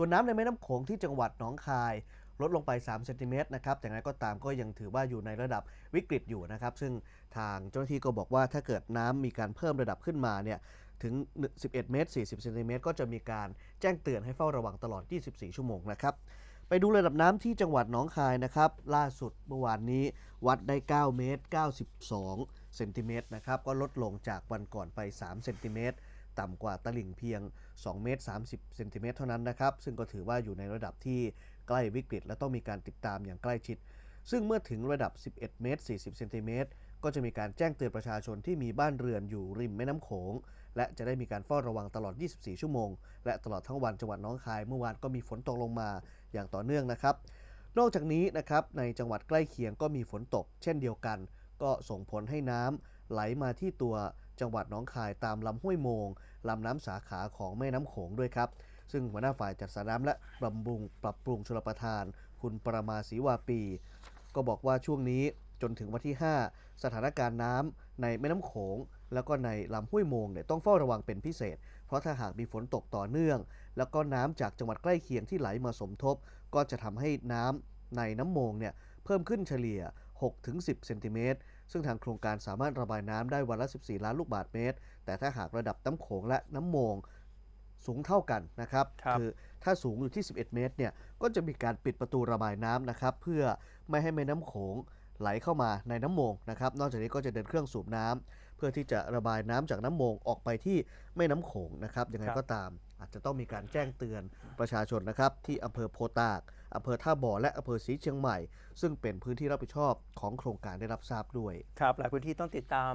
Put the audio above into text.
ส่วนน้ำในแม่น้ำโขงที่จังหวัดหนองคาย ลดลงไป3เซนติเมตรนะครับแต่อย่างไรก็ตามก็ยังถือว่าอยู่ในระดับวิกฤตอยู่นะครับ ซึ่งทางเจ้าหน้าที่ก็บอกว่าถ้าเกิดน้ำมีการเพิ่มระดับขึ้นมาเนี่ยถึง 11 เมตร 40 เซนติเมตร ก็จะมีการแจ้งเตือนให้เฝ้าระวังตลอด 24 ชั่วโมงนะครับ ไปดูระดับน้ำที่จังหวัดหนองคายนะครับ ล่าสุดเมื่อวานนี้วัดได้ 9 เมตร 92 เซนติเมตรนะครับ ก็ลดลงจากวันก่อนไป 3 เซนติเมตร ต่ำกว่าตลิ่งเพียง 2 เมตร 30 เซนติเมตรเท่านั้นนะครับ ซึ่งก็ถือว่าอยู่ในระดับที่ใกล้วิกฤต และต้องมีการติดตามอย่างใกล้ชิด ซึ่งเมื่อถึงระดับ 11 เมตร 40 เซนติเมตร ก็จะมีการแจ้งเตือนประชาชนที่มีบ้านเรือนอยู่ริมแม่น้ำโขง และจะได้มีการเฝ้าระวังตลอด 24 ชั่วโมง และตลอดทั้งวันจังหวัดน้องคาย เมื่อวานก็มีฝนตกลงมาอย่างต่อเนื่องนะครับ นอกจากนี้นะครับในจังหวัดใกล้เคียงก็มีฝนตก เช่นเดียวกัน ก็ส่งผลให้น้ำไหลมาที่ตัว จังหวัดหนองคายตามลำห้วยโมงลำน้ำสาขาของแม่น้ำโขงด้วยครับ ซึ่งหัวหน้าฝ่ายจัดสรรน้ำและบำรุงปรับปรุงชลประทาน คุณประมาศรีวาปี ก็บอกว่าช่วงนี้จนถึงวันที่ 5 สถานการณ์น้ำในแม่น้ำโขง แล้วก็ในลำห้วยโมงเนี่ยต้องเฝ้าระวังเป็นพิเศษ เพราะถ้าหากมีฝนตกต่อเนื่อง แล้วก็น้ำจากจังหวัดใกล้เคียงที่ไหลมาสมทบ ก็จะทำให้น้ำในน้ำโมงเนี่ยเพิ่มขึ้นเฉลี่ย 6-10 เซนติเมตร ซึ่งทางโครงการสามารถระบายน้ำได้วันละ 14 ล้านลูกบาศก์เมตร แต่ถ้าหากระดับน้ำโขงและน้ำโมงสูงเท่ากันนะครับครับอถ้าสูงอยู่ที่ 11 เมตรเนี่ยก็จะมีการปิดประตูระบายน้ำนะครับ เพื่อไม่ให้แม่น้ำโขงไหลเข้ามาในน้ำโมงนะครับ นอกจากนี้ก็จะเดินเครื่องสูบน้ำเพื่อที่จะระบายน้ำจากน้ำโมงออกไปที่แม่น้ำโขงนะครับยังไงครับก็ตาม อาจจะต้องมีการแจ้งเตือนประชาชนนะครับที่อำเภอโพตาก อำเภอท่าบ่อและอำเภอศรีเชียงใหม่ ซึ่งเป็นพื้นที่รับผิดชอบของโครงการได้รับทราบด้วย ครับ หลายพื้นที่ต้องติดตาม